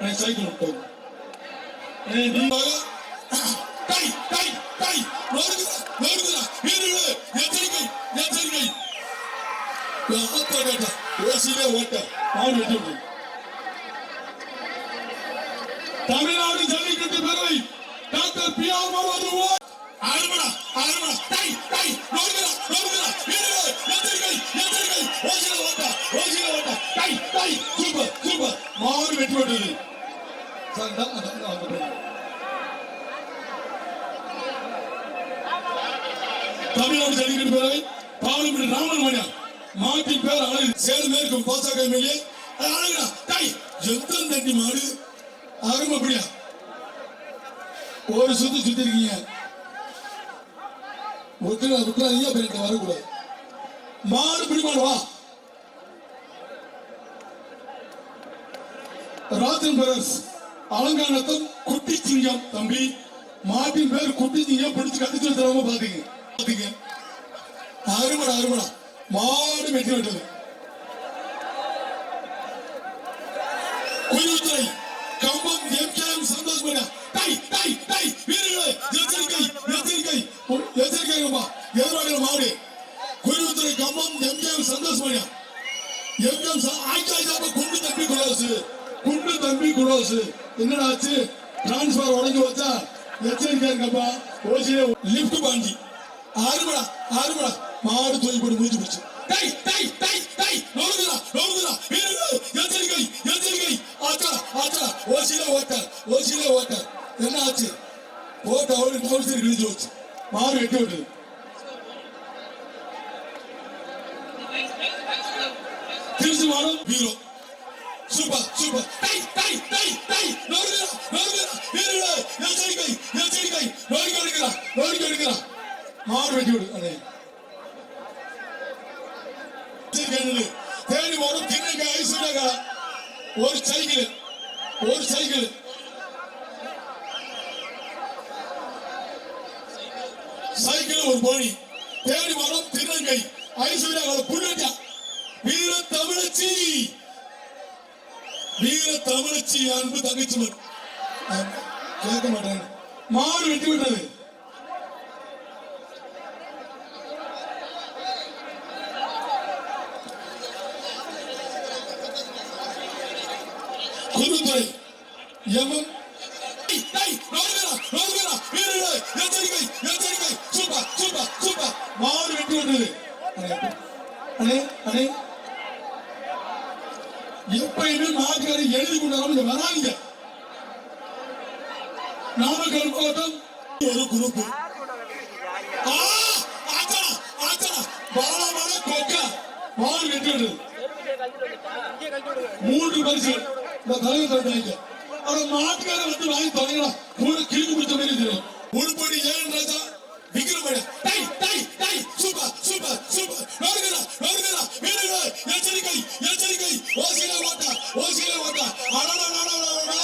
எனக்கு சைக்கிள் விட்டது. ஏய், நீ வாங்க. டேய், டேய், டேய், நடுங்குறா, நடுங்குறா. வீரர்களே, எச்சரிக்கை, எச்சரிக்கை. ஏய், ஆத்தாடி ஆத்தா. ஓசியிலே ஓட்ட. மாடு வெட்டி விட்டு. தமிழ்நாடு ஜல்லிக்கட்டு பேரவை doctor P R Manoj Tamil Nadu Jallikattu பேரவை பாவலப்படி ராமன் மணியா மாட்டின் பேர் அழகு சேலம் மேற்கும் பாசக எம்எல்ஏ. அழகுடா டை. எந்த மாடு? அருமை ஒரு சுத்து சுத்தி இருக்கீங்க ஒத்துடா விட்டுறாதீங்க அப்புறம் இங்க வரக்கூடாது மாடு பிடிமாடு வா. ராஜன் பிரதர்ஸ் அலங்காநத்தம் குட்டி சிங்கம் தம்பி. மாட்டின் பேர் குட்டி சிங்கம் பிடிச்சு கடிச்சு வச்சிடாம பாத்தீங்க. பாத்தீங்க? அருமடா அருமடா. மாடு வெட்டி விட்டது. எச்சரிக்கைங்கம்மா எதிராளிகள் மாறி. குருத்துறை கம்பம் எம்கேஎம் சந்தோஷ் மணியா எம்கேஎம் ஆய்க்காய்க்காம குண்டு தம்பி குலோசு குண்டு தம்பி குலோசு என்னடா ஆச்சு? டிரான்ஸ்பர் உடஞ்சு வச்சா எச்சரிக்கையா இருக்கப்பா ஓசியே லிப்ட் பாஞ்சி. ஆறுபடா ஆறுபடா மாடு தூக்கி போட்டு மூஞ்சி பிடிச்சு டை டை டை டை நோடுங்கடா நோடுங்கடா வீரர்களே எச்சரிக்கை எச்சரிக்கை ஆச்சா ஆச்சா ஓசியில ஓட்டர் ஓசியில ஓட்டர் என்ன ஆச்சு? ஓட்ட அவரு டவுன்சர் கிழிஞ்சு வச்சு மாடு வெட்டி விட்டுது. மாடு வெட்டி விடு அதை. தேடி போடும் தின்னங்க ஐஸ்வர்யா ஒரு சைக்கிள் ஒரு சைக்கிள். சைக்கிள் ஒரு போனி தேடி போடும் திருநங்கை ஐஸ்வர்யா புள்ளட்டா வீர தமிழச்சி. வீர தமிழச்சி அன்பு தங்கச்சி கேட்க மாட்டேன். மாறு வெட்டி விட்டது குருத்துறை எமம் டேய், டேய், நோடுங்கடா, நோடுங்கடா, வீரர்களே, எச்சரிக்கை, எச்சரிக்கை, சூப்பர், சூப்பர், எவன் மாடு வெட்டி விட்டது. அண்ணே, அண்ணே, எப்பயுமே மாட்டுக்காரி எழுதி கொண்டாலும் இங்க வராங்க நாமக்கல் மாவட்டம் ஒரு குரூப் மூன்று பரிசு இந்த தலைவர் தந்தாங்க அவட மாட்டுக்கார வந்து வாங்கி தொலைங்களா மாதிரி தெரியும். உருப்படி ஏன் ராஜா விக்ரமணி டை டை டை சூப்பர் சூப்பர் சூப்பர். நோடுங்கடா நோடுங்கடா வீரர்களே எச்சரிக்கை எச்சரிக்கை. ஓசியில ஓட்டா ஓசியில ஓட்டா. அடடா அடடா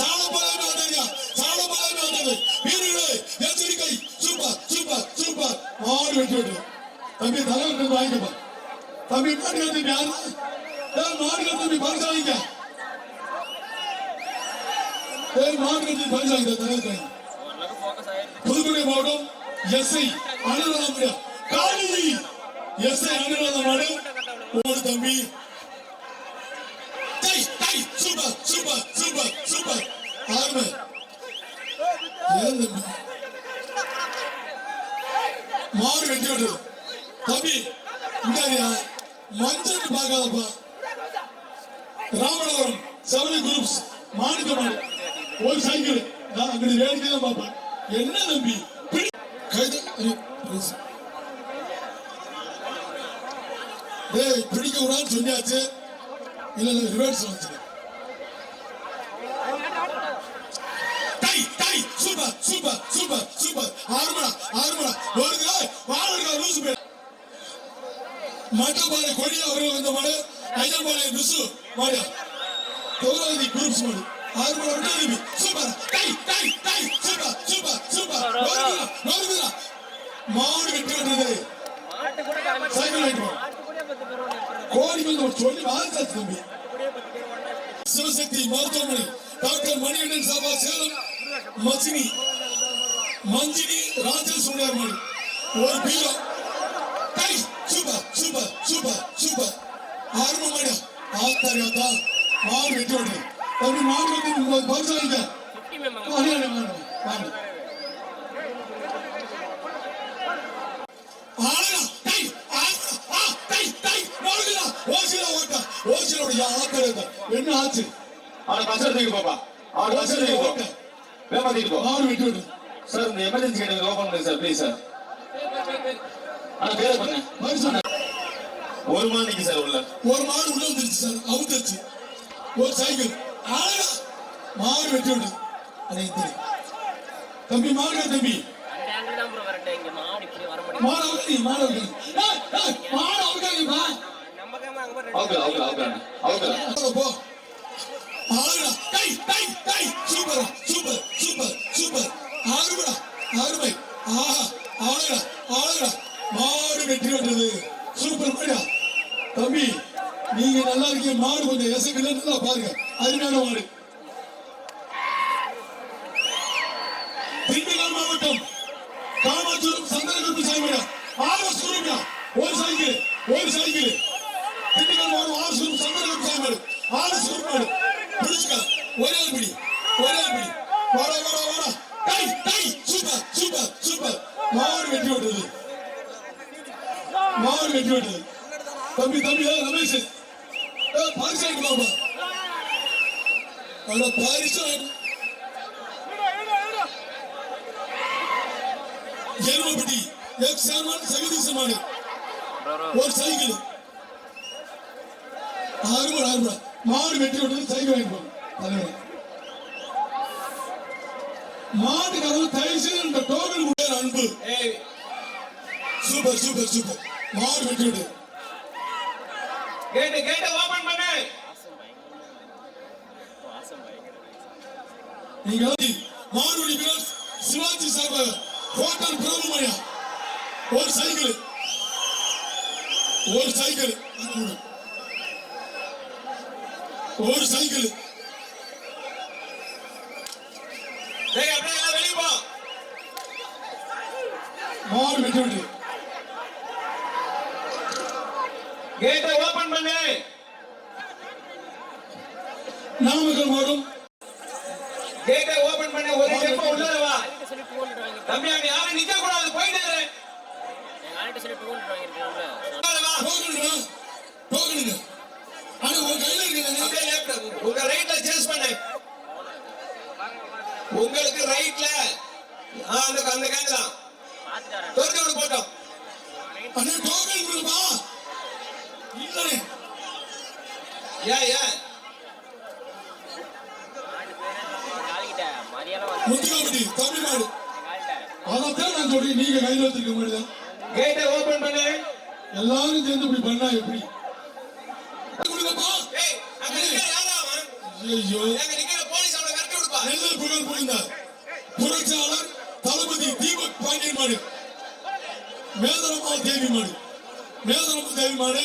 சால பலமே வந்தறியா சால பலமே வந்தது வீரர்களே எச்சரிக்கை. Super super super. மாடு வெட்டி விட்டு. தம்பி தலைவர் வாங்கிக்கப்பா தம்பி மாடு கட்டி யாரு? மாடு கட்டி பரிசு வாங்கிக்க ஏய் மாடு கட்டி பரிசு வாங்கிக்க தலைவர் புதுக்குடி மாவட்டம் எஸ்ஐ அனுராதம் காளி எஸ்ஐ அனுராதம் மாடு ஓடு தம்பி. சூப்பர் சூப்பர் ஆர்மை ஏன் தம்பி மாடு வெட்டி விட்டு தம்பி இந்தாரியா மஞ்சள் பார்க்காதப்பா ராமநாதபுரம் செவனி குரூப்ஸ் மாணிக்க மாடு ஒரு சைக்கிள் அப்படி அங்கிட்டு வேடிக்கை தான் பார்ப்பேன் என்ன தம்பி? பிடி. கைது. ஐயோ, பிடிக்க கூடாதுன்னு சொன்னியாச்சு இல்ல ரிவர்ஸ் வந்துச்சு டை சூப்பர் சூப்பர் சூப்பர் சூப்பர் ஆறுமடா ஆறுமடா. லூசு பேர் மட்டப்பாறை கொடி அவர்கள் வந்த மாடு ஐயம்பாளையம் விசு மாடு. குரூப்ஸ் மாடு. ஆறு மணி சூப்பர் டை டை டை சூப்பர் சூப்பர் சூப்பர் நோருதுடா நோருதுடா மாடு வெற்றி விட்டது சைக்கிள் வாங்கிட்டு கோடி வந்து சொல்லி வாழ்த்தாச்சு தம்பி சிவசக்தி மருத்துவமனை டாக்டர் மணிகண்டன் சாபா சேலம் மஞ்சினி ஒரு பீரோ டை சூப்பர் சூப்பர் சூப்பர் சூப்பர் மாடு தம்பி மாடு வெட்டி உங்களுக்கு பரிசு வைங்க. ஃபிஃப்டி மெம்பர் வாங்க, வாங்க, வாங்க, வாங்க. ஆளுடா, டை, ஆளுடா, ஆ, டை, டை, மாடுடா, ஓசில ஓட்டா, ஓசிலோட யா ஆத்தாரியாத்தா. என்ன ஆச்சு? அவனை பஸ் எடுத்துக்கு போப்பா. அவனை பஸ் எடுத்துக்கு போ. ஓட்ட, வேகமா தூக்கிட்டு போ. மாடு வெட்டி விடுது சார் இந்த எமர்ஜென்சி கேட்டு ஓபன் பண்ணுங்க சார் ப்ளீஸ் சார். ஆனா பேர பண்ணு பரிசு அண்ணா, ஒரு மாதம் நிக்கு சார் உள்ள. ஒரு மாடு உள்ள வந்துருச்சு சார். அவுத்துருச்சு ஒரு சைக்கிள் மாடு வெட்டி விடு அதை தெரியும் தம்பி மாடு தம்பி. மாடு முடியும் மாடு அவுக்கி மாடு அவுக்காதீங்கப்பா அவுக்கல அவுக்கல அவுக்கல அவுக்கல அவ்வளவு போ ஆளுடா டை டை டை சூப்பர் சூப்பர் சூப்பர் சூப்பர் ஆறுடா ஆறுமை ஆஹா ஆளுடா ஆளுடா மாடு வெற்றி பெற்றது சூப்பர் மாடியா தம்பி நீங்க நல்லா இருக்கீங்க மாடு கொஞ்சம் எசைக்கல நல்லா பாருங்க. அருமையான மாடு திண்டுக்கல் மாவட்டம் காமச்சூர் சந்தனகுப்பி சாமியா? ஆறு சுருமியா ஒரு சைக்கிள் ஒரு சைக்கிள் திண்டுக்கல் மாவட்டம் ஆறு சுரும் சந்தனகுப்பி சாமியாடு ஆறு சுருமாடு பிடிச்சுக்க ஒரே பிடி ஒரே பிடி வாடா வாடா வாடா டை டை சூப்பர் சூப்பர் சூப்பர் மாடு வெட்டி விட்டது மாடு வெட்டி விட்டது தம்பி தம்பி ஏய், ரமேஷ் ஏய், பரிசு வாங்கிட்டு வாப்பா அட பரிசு வாங்கிட்டு எருமப்பட்டி எக்ஸ் சேர்மன் சகதீசமானு ஒரு சைக்கிள். ஆறுபா ஆறுபா மாடு வெட்டி விட்டது சைக்கிள் வாங்கிட்டு போங்க தலைவர். மாட்டுக்காரங்க தயவு செய்து இந்த டோக்கன் கூட அன்பு. Super super super. மாடு வெட்டி விட்டு கேட் கேட் ஓபன் பண்ணு. நீங்க மாடுடி வீரர் சிவாஜி சார்பாக ஹோட்டல் பிரபுமயா ஒரு சைக்கிள் ஒரு சைக்கிள் ஒரு சைக்கிள் வெளிய போ. மாடு வெட்டி விட்டு கேட் ஓபன் பண்ணு நாமக்கல் மாவட்டம் கேட் ஓபன் பண்ணு ஒரு டெம்போ உள்ள வா ஆள்கிட்ட சொல்லி டூ ஹண்ட்ரட் வாங்கிருக்கேன் தம்பி அங்க யாரும் நிக்க கூடாது போயிட்டு உங்களுக்கு ரைட்ல அந்த அந்த தோர்த்து விடு போட்டோம். அண்ணா டோக்கன் கொடுப்பா. இல்லனே ஏன் ஏன்? சொல்றேன் நீங்க கையில வச்சிருக்க முடியுதா கேட்டை ஓபன் பண்ணு. எல்லாரும் சேர்ந்து இப்படி பண்ணா எப்படி? ஐயோ நெல்லை புகழ் புரிந்தார். புரட்சியாளர் தளபதி தீபக் பாண்டியன் மாடு மேதனமா தேவி மாடு மேதனமா தேவி மாடு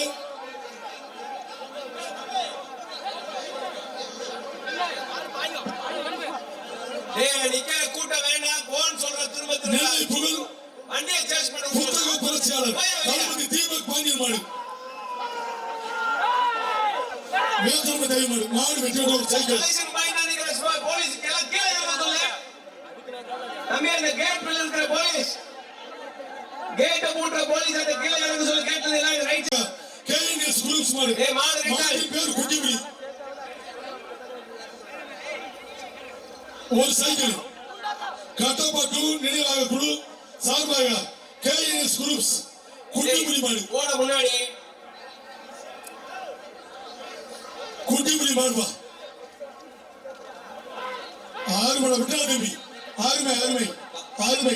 ஏய் அங்க நிக்கிற கூட்டம் வேண்டாம். புத்தக புரட்சியாளர் தளபதி தீபக் பாண்டியன் மாடு மேதனமா தேவி மாடு மாடு வெட்டியோட ஒரு சைக்கிள். போலீஸ் கீழே தம்பி அந்த கேட் இருக்கிற போலீஸ். கேட்டை மூட்டுற போலீஸ் அந்த கீழே இறங்க சொல்லு கேட்ல எல்லாம் ரைட் கேஎன்எஸ் குரூப்ஸ் மாடு ஏய் மாடு ரைட்டா மாட்டின் பேர் குட்டிபுலி ஒரு சைக்கிள். கட்டப்பட்டு நினைவாக குழு. சார்பாக கேஎன்எஸ் குரூப்ஸ் குட்டிபுலி மாடு போட முன்னாடி. குட்டிபுலி மாடுவா ஆறு மணி விட்டா தம்பி ஆறுமை ஆறுமை ஆறுமை.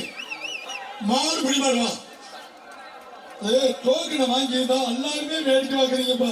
மாடு பிடி மாடுவா ஏ டோக்கனை வாங்கி இருந்தா எல்லாருமே வேடிக்கை பார்க்கறீங்கப்பா.